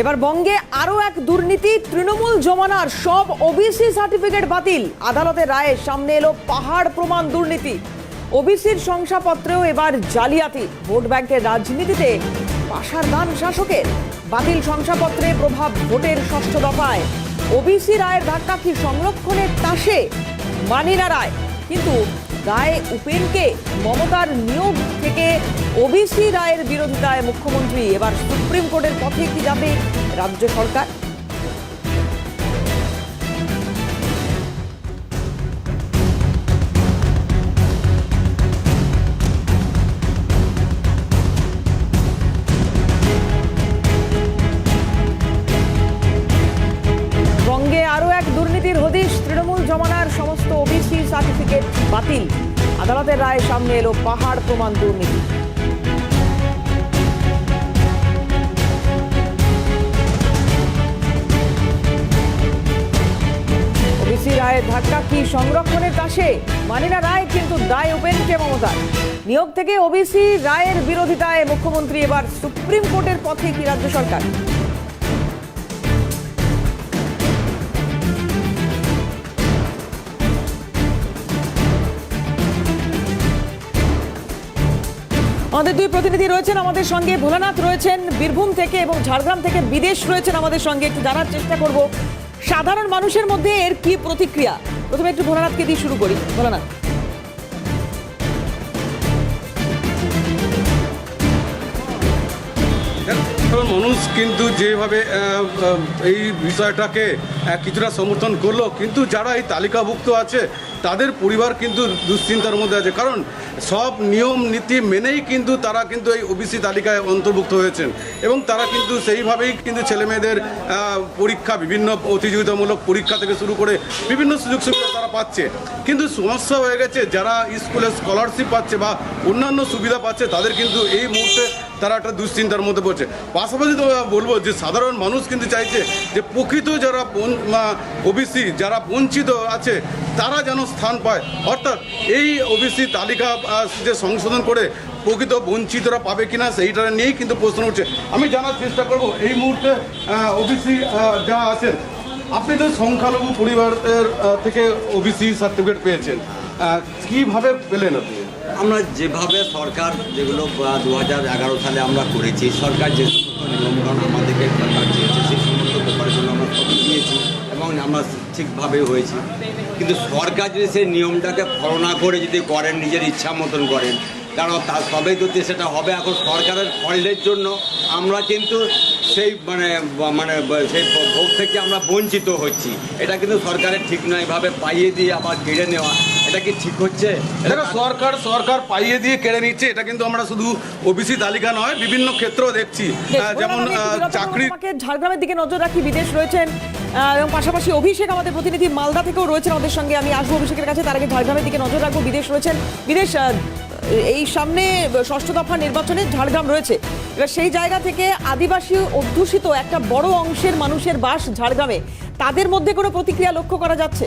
এবার বঙ্গে আরও এক দুর্নীতি, তৃণমূল জমানার সব ওবিসি সার্টিফিকেট বাতিল। আদালতের রায়ে সামনে এলো পাহাড় প্রমাণ দুর্নীতি। ওবিসির শংসাপত্রেও এবার জালিয়াতি। ভোট ব্যাংকের রাজনীতিতে পাশার দান শাসকের। বাতিল শংসাপত্রে প্রভাব ভোটের ষষ্ঠ দফায়। ওবিসি রায়ের ধাক্কা কি সংরক্ষণের তাসে? মানিনা রায়। কিন্তু রায় উপেনকে মমতার নিয়োগ থেকে ওবিসি রায়ের বিরোধিতায় মুখ্যমন্ত্রী। এবার সুপ্রিম কোর্টের পথে কি যাবে রাজ্য সরকার? বাতিল। আদালতের রায় সামনে এলো পাহাড় প্রমাণ দুর্নীতি। ওবিসি রায়ের ধাক্কা কি সংরক্ষণের কাছে মানিনা রায় কিন্তু দায় ওপেনকে মমতার? নিয়োগ থেকে ওবিসি রায়ের বিরোধিতায় মুখ্যমন্ত্রী এবার সুপ্রিম কোর্টের পথে কি রাজ্য সরকার? আমাদের দুই প্রতিনিধি রয়েছেন আমাদের সঙ্গে। ভোলানাথ রয়েছেন বীরভূম থেকে এবং ঝাড়গ্রাম থেকে বিদেশ রয়েছেন আমাদের সঙ্গে। একটু জানার চেষ্টা করব, সাধারণ মানুষের মধ্যে এর কি প্রতিক্রিয়া? প্রথমে একটু ভোলানাথকে দিয়ে শুরু করি। ভোলানাথ। মানুষ কিন্তু যেভাবে এই বিষয়টাকে কিছুটা সমর্থন করল, কিন্তু যারা এই তালিকাভুক্ত আছে, তাদের পরিবার কিন্তু দুশ্চিন্তার মধ্যে আছে। কারণ সব নিয়ম, নীতি মেনেই কিন্তু তারা কিন্তু এই ওবিসি তালিকায় অন্তর্ভুক্ত হয়েছেন। এবং তারা কিন্তু সেইভাবেই কিন্তু ছেলেমেয়েদের পরীক্ষা, বিভিন্ন প্রতিযোগিতামূলক পরীক্ষা থেকে শুরু করে বিভিন্ন সুযোগ সুবিধা তারা পাচ্ছে। কিন্তু সমস্যা হয়ে গেছে, যারা স্কুলে স্কলারশিপ পাচ্ছে বা অন্যান্য সুবিধা পাচ্ছে, তাদের কিন্তু এই মুহূর্তে তারা একটা দুশ্চিন্তার মধ্যে পড়ছে। পাশাপাশি তো বলব যে সাধারণ মানুষ কিন্তু চাইছে যে প্রকৃত যারা ওবিসি, যারা বঞ্চিত আছে, তারা যেন স্থান পায়। অর্থাৎ এই ওবিসি তালিকা যে সংশোধন করে প্রকৃত বঞ্চিতরা পাবে কিনা সেইটা নিয়েই কিন্তু প্রশ্ন উঠছে। আমি জানার চেষ্টা করব, এই মুহূর্তে ওবিসি যা আছেন, আপনি তো সংখ্যালঘু পরিবারের থেকে ওবিসি সার্টিফিকেট পেয়েছেন। কীভাবে পেলেন আপনি? আমরা যেভাবে সরকার যেগুলো দু হাজার এগারো সালে আমরা করেছি, সরকার যে সমস্ত নিয়মকানুন আমাদেরকে সরকার দিয়েছে, সেই সমস্ত ব্যাপারগুলো আমরা সব দিয়েছি এবং আমরা ঠিকভাবে হয়েছি। কিন্তু সরকার যদি সেই নিয়মটাকে ফলো না করে যদি করেন, নিজের ইচ্ছা মতন করেন, কারণ তার সবেই তো সেটা হবে। এখন সরকারের ফল্টের জন্য আমরা কিন্তু সেই মানে মানে সেই ভোগ থেকে আমরা বঞ্চিত হচ্ছি। এটা কিন্তু সরকারের ঠিক নয়। এভাবে পাইয়ে দিয়ে আবার কেড়ে নেওয়া এটা কি ঠিক হচ্ছে? দেখো সরকার সরকার পাইয়ে দিয়ে কেড়ে নিচ্ছে এটা কিন্তু আমরা শুধু ওবিসি তালিকা নয় বিভিন্ন ক্ষেত্রেও দেখছি। যেমন চাকরি ঝাড়গ্রামের দিকে নজর রাখি বিদেশ রয়েছেন এবং পাশাপাশি অভিষেক আমাদের প্রতিনিধি মালদা থেকেও রয়েছেন আমাদের সঙ্গে। আমি আসব অভিষেকের কাছে তার আগে ঝাড়গ্রামের দিকে নজর রাখব বিদেশ রয়েছেন। বিদেশ এই সামনে ষষ্ঠ দফা নির্বাচনে ঝাড়গ্রাম রয়েছে। এবার সেই জায়গা থেকে আদিবাসী অধ্যুষিত একটা বড় অংশের মানুষের বাস ঝাড়গ্রামে। তাদের মধ্যে কোনো প্রতিক্রিয়া লক্ষ্য করা যাচ্ছে?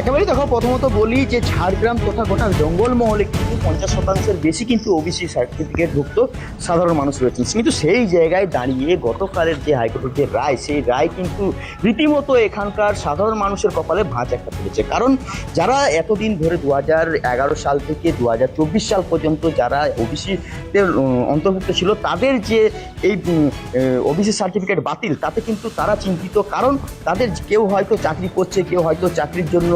একেবারেই দেখো, প্রথমত বলি যে ঝাড়গ্রাম তথা গোটা জঙ্গলমহলে কিন্তু পঞ্চাশ শতাংশের বেশি কিন্তু ওবিসি সার্টিফিকেট ভুক্ত সাধারণ মানুষ রয়েছেন। কিন্তু সেই জায়গায় দাঁড়িয়ে গতকালের যে হাইকোর্টের যে রায়, সেই রায় কিন্তু রীতিমতো এখানকার সাধারণ মানুষের কপালে ভাঁজ একটা পড়েছে কারণ যারা এতদিন ধরে দু এগারো সাল থেকে দু হাজার চব্বিশ সাল পর্যন্ত যারা ওবিসিতে অন্তর্ভুক্ত ছিল, তাদের যে এই ওবিসি সার্টিফিকেট বাতিল, তাতে কিন্তু তারা চিন্তিত। কারণ তাদের কেউ হয়তো চাকরি করছে, কেউ হয়তো চাকরির জন্য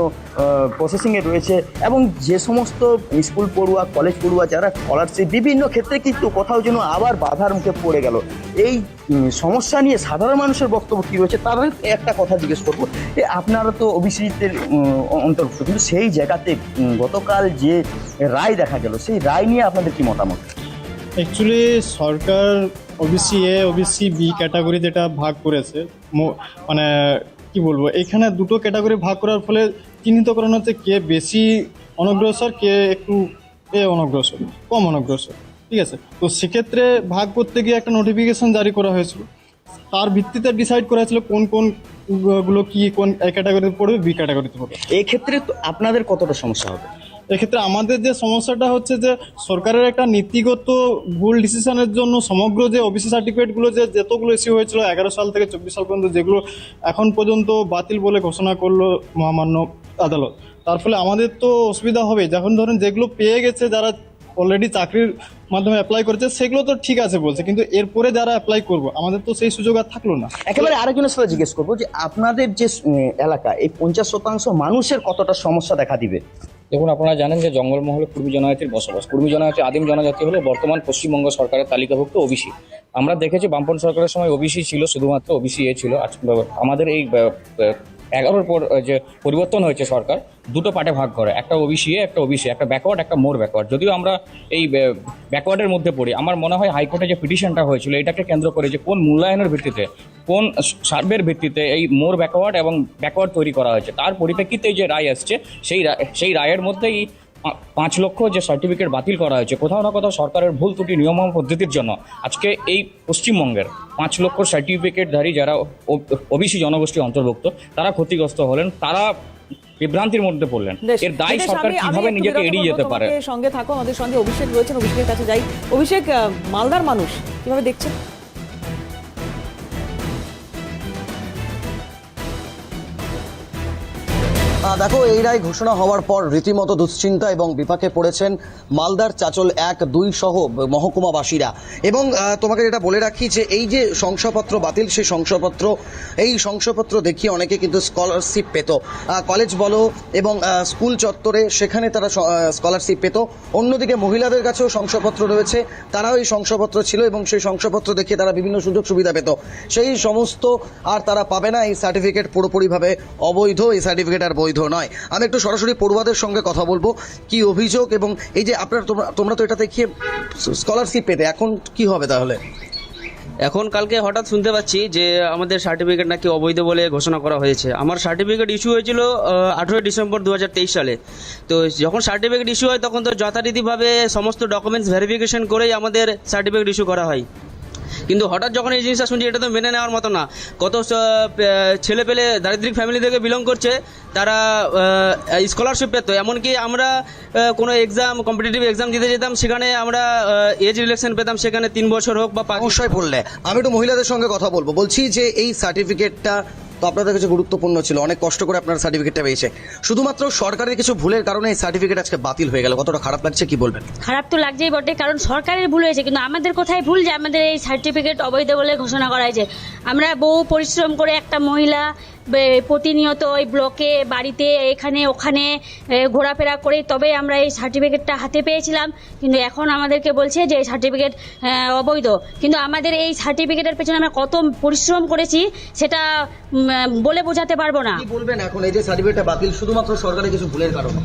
প্রসেসিংয়ে রয়েছে এবং যে সমস্ত স্কুল পড়ুয়া কলেজ পড়ুয়া যারা স্কলারশিপ বিভিন্ন ক্ষেত্রে কিন্তু কোথাও যেন আবার বাধার মুখে পড়ে গেল। এই সমস্যা নিয়ে সাধারণ মানুষের বক্তব্য কী রয়েছে তাদের একটা কথা জিজ্ঞেস করব। যে আপনারা তো ওবিসিতে অন্তর্ভুক্ত, কিন্তু সেই জায়গাতে গতকাল যে রায় দেখা গেল, সেই রায় নিয়ে আপনাদের কি মতামত? Actually Sarkar OBC A OBC B category যেটা ভাগ করেছে। মানে কি বলব, এখানে দুটো ক্যাটাগরি ভাগ করার ফলে চিহ্নিত করানো হচ্ছে কে বেশি অনগ্রসর কে একটু এ অনগ্রসর কম অনগ্রসর ঠিক আছে? তো সেক্ষেত্রে ভাগ করতে গিয়ে একটা নোটিফিকেশন জারি করা হয়েছিল। তার ভিত্তিতে ডিসাইড করা হয়েছিল কোন কোনগুলো কি কোন এ ক্যাটাগরিতে পড়বে বি ক্যাটাগরিতে পড়বে। এক্ষেত্রে তো আপনাদের কতটা সমস্যা হবে? এক্ষেত্রে আমাদের যে সমস্যাটা হচ্ছে যে সরকারের একটা নীতিগত ভুল ডিসিশনের জন্য সমগ্র যে ওবিসি সার্টিফিকেটগুলো যে যতগুলো ইস্যু হয়েছিল এগারো সাল থেকে চব্বিশ সাল পর্যন্ত যেগুলো এখন পর্যন্ত বাতিল বলে ঘোষণা করল মহামান্য আদালত। তার ফলে আমাদের তো অসুবিধা হবে। যখন ধরেন যেগুলো পেয়ে গেছে যারা অলরেডি চাকরির মাধ্যমে অ্যাপ্লাই করেছে সেগুলো তো ঠিক আছে বলছে। কিন্তু এরপরে যারা অ্যাপ্লাই করব আমাদের তো সেই সুযোগ আর থাকল না। একেবারে আরেকজনের সাথে জিজ্ঞেস করব যে আপনাদের যে এলাকা এই পঞ্চাশ শতাংশ মানুষের কতটা সমস্যা দেখা দিবে? দেখুন আপনারা জানেন যে জঙ্গলমহলে কুর্মী জনজাতির বসবাস। কুর্মী জনজাতি আদিম জনজাতি হলো বর্তমান পশ্চিমবঙ্গ সরকারের তালিকাভুক্ত ওবিসি। আমরা দেখেছি বামপন সরকারের সময় ওবিসি ছিল শুধুমাত্র ওবিসি এ ছিল। আমাদের এই এগারোর পর যে পরিবর্তন হয়েছে সরকার, দুটো পার্টে ভাগ করে, একটা ওবিসি একটা ওবিসি একটা ব্যাকওয়ার্ড একটা মোর ব্যাকওয়ার্ড যদিও আমরা এই ব্যাকওয়ার্ডের মধ্যে পড়ি, আমার মনে হয় হাইকোর্টে যে পিটিশনটা হয়েছিল, এটাকে কেন্দ্র করে যে কোন মূল্যায়নের ভিত্তিতে, কোন সার্ভের ভিত্তিতে এই মোর ব্যাকওয়ার্ড এবং ব্যাকওয়ার্ড তৈরি করা হয়েছে। তার পরিপ্রেক্ষিতে যে রায় আসছে, সেই সেই রায়ের মধ্যেই পাঁচ লক্ষ যে সার্টিফিকেট বাতিল করা হয়েছে কোথাও না কোথাও সরকারের ভুল ত্রুটি নিয়ম পদ্ধতির জন্য। আজকে এই পশ্চিমবঙ্গের পাঁচ লক্ষ সার্টিফিকেটধারী যারা ওবিসি জনগোষ্ঠী অন্তর্ভুক্ত তারা ক্ষতিগ্রস্ত হলেন তারা বিভ্রান্তির মধ্যে পড়লেন। এর দায় সরকার কীভাবে নিজেকে এড়িয়ে যেতে পারে? সঙ্গে থাকো আমাদের সঙ্গে অভিষেক রয়েছেন অভিষেকের কাছে যাই। অভিষেক মালদার মানুষ কীভাবে দেখছেন? দেখো, এই রায় ঘোষণা হওয়ার পর রীতিমতো দুশ্চিন্তা এবং বিপাকে পড়েছেন মালদার চাচল এক, দুই সহ মহকুমাবাসীরা। এবং তোমাকে যেটা বলে রাখি যে এই যে শংসাপত্র বাতিল, সেই শংসাপত্র, এই শংসাপত্র দেখিয়ে অনেকে কিন্তু স্কলারশিপ পেত। কলেজ বলো এবং স্কুল চত্বরে সেখানে তারা স্কলারশিপ পেত। অন্যদিকে মহিলাদের কাছেও শংসাপত্র রয়েছে। তারাও এই শংসাপত্র ছিল এবং সেই শংসাপত্র দেখিয়ে তারা বিভিন্ন সুযোগ সুবিধা পেত। সেই সমস্ত আর তারা পাবে না। এই সার্টিফিকেট পুরোপুরিভাবে অবৈধ, এই সার্টিফিকেট আর বৈধ নয়। আমি একটু সরাসরি পড়ুয়াদের সঙ্গে কথা বলব। কি অভিযোগ এবং এই যে আপনার তোমরা তোমরা তো এটা দেখিয়ে স্কলারশিপ পেতে, এখন কি হবে তাহলে? এখন কালকে হঠাৎ শুনতে পাচ্ছি যে আমাদের সার্টিফিকেট নাকি অবৈধ বলে ঘোষণা করা হয়েছে। আমার সার্টিফিকেট ইস্যু হয়েছিল আঠেরোই ডিসেম্বর দু হাজার তেইশ সালে। তো যখন সার্টিফিকেট ইস্যু হয়, তখন তো যথারীতিভাবে সমস্ত ডকুমেন্টস ভেরিফিকেশন করেই আমাদের সার্টিফিকেট ইস্যু করা হয়। কিন্তু হঠাৎ যখন এই জিনিসটা শুনছি, এটা তো মেনে নেওয়ার মতো না। কত ছেলে পেলে দারিদ্রিক ফ্যামিলি থেকে বিলং করছে, তারা স্কলারশিপ পেত। এমনকি আমরা কোনো এক্সাম কম্পিটিটিভ এক্সাম দিতে যেতাম, সেখানে আমরা এজ রিলেকশন পেতাম, সেখানে তিন বছর হোক বা পাঁচ বললে আমি একটু মহিলাদের সঙ্গে কথা বলব। বলছি যে এই সার্টিফিকেটটা তো আপনাদের কাছে গুরুত্বপূর্ণ ছিল, অনেক কষ্ট করে আপনার সার্টিফিকেটটা পেয়েছে। শুধুমাত্র সরকারের কিছু ভুলের কারণে এই সার্টিফিকেট আজকে বাতিল হয়ে গেল, কতটা খারাপ লাগছে কি বলবেন? খারাপ তো লাগছেই বটে, কারণ সরকারের ভুল হয়েছে, কিন্তু আমাদের কোথায় ভুল যে আমাদের এই সার্টিফিকেট অবৈধ বলে ঘোষণা করা হয়েছে? আমরা বহু পরিশ্রম করে একটা মহিলা প্রতিনিয়ত ওই ব্লকে বাড়িতে, এখানে, ওখানে ঘোরাফেরা করে তবে আমরা এই সার্টিফিকেটটা হাতে পেয়েছিলাম। কিন্তু এখন আমাদেরকে বলছে যে এই সার্টিফিকেট অবৈধ। কিন্তু আমাদের এই সার্টিফিকেটের পেছনে আমরা কত পরিশ্রম করেছি, সেটা বলে বোঝাতে পারব না। বলবেন এখন? এই যে সার্টিফিকেটটা বাতিল, শুধুমাত্র সরকারের কিছু ভুলের কারণে।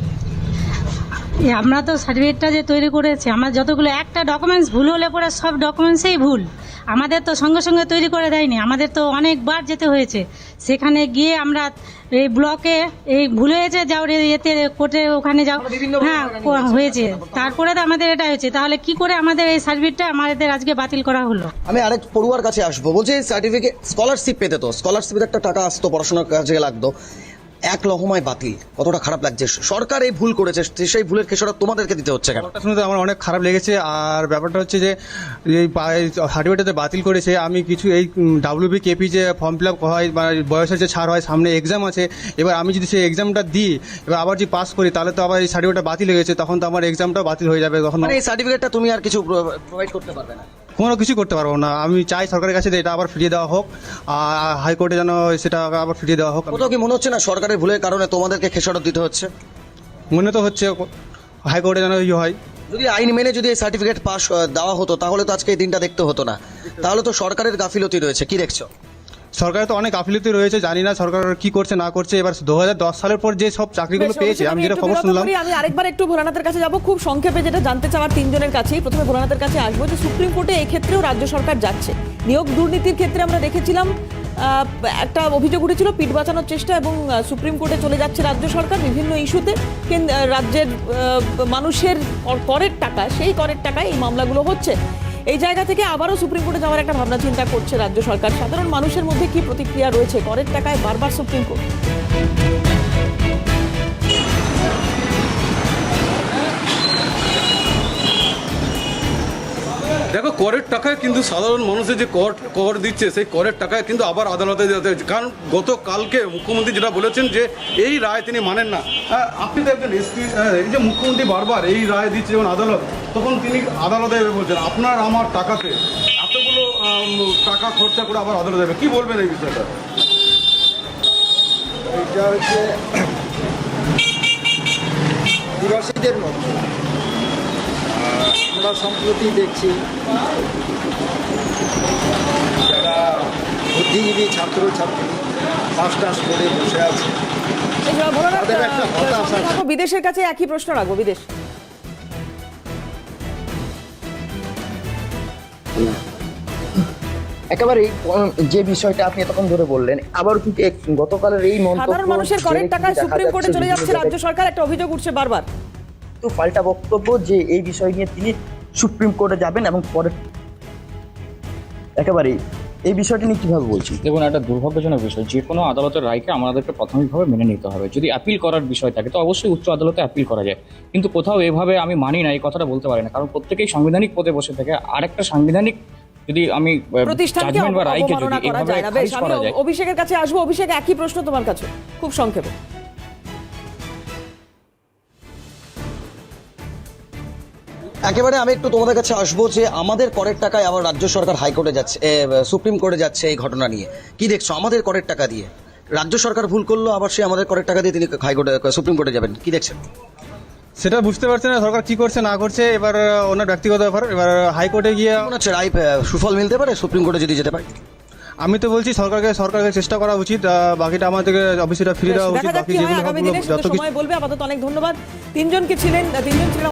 আমরা তো সার্টিফিকেটটা যে তৈরি করেছি আমার যতগুলো একটা ডকুমেন্টস ভুল হলে পরে সব ডকুমেন্টসেই ভুল। আমাদের তো সঙ্গে সঙ্গে তৈরি করে দেয়নি আমাদের তো অনেকবার যেতে হয়েছে। সেখানে গিয়ে আমরা এই ব্লকে এই ভুল হয়েছে যাও রে এতে কোর্টে ওখানে যাও। হ্যাঁ হয়েছে। তারপরে তো আমাদের এটা হয়েছে। তাহলে কি করে আমাদের এই সার্টিফিকেটটা আমাদের আজকে বাতিল করা হলো? আমি আরেক পড়ুয়ার কাছে আসব। বলছি সার্টিফিকেট স্কলারশিপ পেতে তো স্কলারশিপের একটা টাকা আসতো পড়াশোনার কাজে লাগতো। এক লহমায় বাতিল। কতটা খারাপ লাগছে। সরকার এই ভুল করেছে সেই ভুলের খেসারত তোমাদেরকে দিতে হচ্ছে কেন? শুনে তো আমার অনেক খারাপ লেগেছে আর ব্যাপারটা হচ্ছে যে এই সার্টিফিকেটটা বাতিল করেছে আমি কিছু এই ডাব্লিউবি কেপি যে ফর্ম ফিল আপ হয় বা বয়সের যে ছাড় হয় সামনে এক্সাম আছে এবার আমি যদি সেই এক্সামটা দিই এবার আবার যদি পাস করি তাহলে তো আবার এই সার্টিফিকেটটা বাতিল হয়ে গেছে তখন তো আমার এক্সামটাও বাতিল হয়ে যাবে তখন মানে এই সার্টিফিকেটটা তুমি আর কিছু প্রোভাইড করতে পারবে না। কোনো কিছু করতে পারব না। আমি চাই সরকারের কাছে এটা আবার ফিরিয়ে দেওয়া হোক আর হাইকোর্টে যেন সেটা আবার ফিরিয়ে দেওয়া হোক। কোথাও কি মনে হচ্ছে না সরকারের ভুলের কারণে তোমাদেরকে খেসারত দিতে হচ্ছে? মনে তো হচ্ছে হাইকোর্টে যেন ইয়ে হয়। যদি আইন মেনে যদি এই সার্টিফিকেট পাস দেওয়া হতো তাহলে তো আজকে এই দিনটা দেখতে হতো না। তাহলে তো সরকারের গাফিলতি রয়েছে। কি দেখছ? সরকারের তো অনেক গাফিলতি রয়েছে জানি না সরকার কি করছে না করছে। এবার দু হাজার দশ সালের পর যে সব চাকরিগুলো পেয়েছে আমি যেটা খবর শুনলাম। আমি আরেকবার একটু ভোলানাথের কাছে যাব। খুব সংক্ষেপে যেটা জানতে চাওয়ার তিনজনের কাছেই প্রথমে ভোলানাথের কাছে আসব যে সুপ্রিম কোর্টে এই ক্ষেত্রেও রাজ্য সরকার যাচ্ছে। নিয়োগ দুর্নীতির ক্ষেত্রে আমরা দেখেছিলাম একটা অভিযোগ উঠেছিল পিঠ বাঁচানোর চেষ্টা এবং সুপ্রিম কোর্টে চলে যাচ্ছে রাজ্য সরকার বিভিন্ন ইস্যুতে। রাজ্যের মানুষের করের টাকা সেই করের টাকায় এই মামলাগুলো হচ্ছে। এই জায়গা থেকে আবারও সুপ্রিম কোর্টে যাওয়ার একটা ভাবনা চিন্তা করছে রাজ্য সরকার। সাধারণ মানুষের মধ্যে কি প্রতিক্রিয়া রয়েছে? করের টাকায় বারবার সুপ্রিম কোর্ট। দেখো করের টাকায় কিন্তু সাধারণ মানুষের যে কর কর দিচ্ছে সেই করের টাকায় কিন্তু আবার আদালতে যেতে হচ্ছে। কারণ গতকালকে মুখ্যমন্ত্রী যেটা বলেছেন যে এই রায় তিনি মানেন না। হ্যাঁ, আপনি তো একজন এসপি এই যে মুখ্যমন্ত্রী বারবার এই রায় দিচ্ছে যখন আদালত তখন তিনি আদালতে বলছেন আপনার আমার টাকাতে এতগুলো টাকা খরচা করে আবার আদালতে যাবে। কী বলবেন এই বিষয়টা? এটা হচ্ছে দিবাসীদের আমরা সম্প্রতি দেখছি যারা বুদ্ধিজীবী ছাত্র ছাত্রী মাস্টার্স করে বসে আছে। তাদের একটা হতাশা বিদেশের কাছে একই প্রশ্ন রাখব বিদেশ। একেবারে যে বিষয়টা আপনি এতক্ষণ ধরে বললেন আবার কিন্তু গতকালের এই মন্তব্য সাধারণ মানুষের করের টাকায় সুপ্রিম কোর্টে চলে যাচ্ছে রাজ্য সরকার একটা অভিযোগ উঠছে বারবার। কিন্তু পাল্টা বক্তব্য যে এই বিষয় নিয়ে তিনি সুপ্রিম কোর্টে যাবেন এবং পরে একেবারেই এই বিষয়টি নিয়ে কীভাবে বলছেন দেখুন একটা দুর্ভাগ্যজনক বিষয়। যে কোনো আদালতের রায়কে আমাদেরকে প্রাথমিকভাবে মেনে নিতে হবে। যদি অ্যাপিল করার বিষয় থাকে তো অবশ্যই উচ্চ আদালতে অ্যাপিল করা যায়। কিন্তু কোথাও এভাবে আমি মানি না এই কথাটা বলতে পারি না। কারণ প্রত্যেকেই সাংবিধানিক পদে বসে থেকে। আরেকটা সাংবিধানিক যদি আমি প্রতিষ্ঠানকে জাজমেন্ট বা রায়কে যদি এভাবে করা যায়। অভিষেকের কাছে আসব। অভিষেক একই প্রশ্ন তোমার কাছে। খুব সংক্ষেপে। একেবারে আমি একটু তোমাদের কাছে আসব যে আমাদের করের টাকায় আবার রাজ্য সরকার হাইকোর্টে যাচ্ছে সুপ্রিম কোর্টে যাচ্ছে এই ঘটনা নিয়ে। কি দেখছ? আমাদের করের টাকা দিয়ে। রাজ্য সরকার ভুল করল আবার সে আমাদের করের টাকা দিয়ে তিনি হাইকোর্টে সুপ্রিম কোর্টে যাবেন। কি দেখছেন? সেটা বুঝতে পারছে না সরকার কি করছে না করছে এবার ওনার ব্যক্তিগত ব্যাপার। এবার হাইকোর্টে গিয়ে মনে হচ্ছে রায় সুফল মিলতে পারে? সুপ্রিম কোর্টে যদি যেতে পারে? আমি তো বলছি সরকারকে সরকারকে চেষ্টা করা উচিত বাকিটা আমাদেরকে অফিসিটা ফিরে দেওয়া উচিত বাকি যেগুলো যত কিছু বলবে আপাতত অনেক ধন্যবাদ। তিনজনকে ছিলেন তিনজন ছিলেন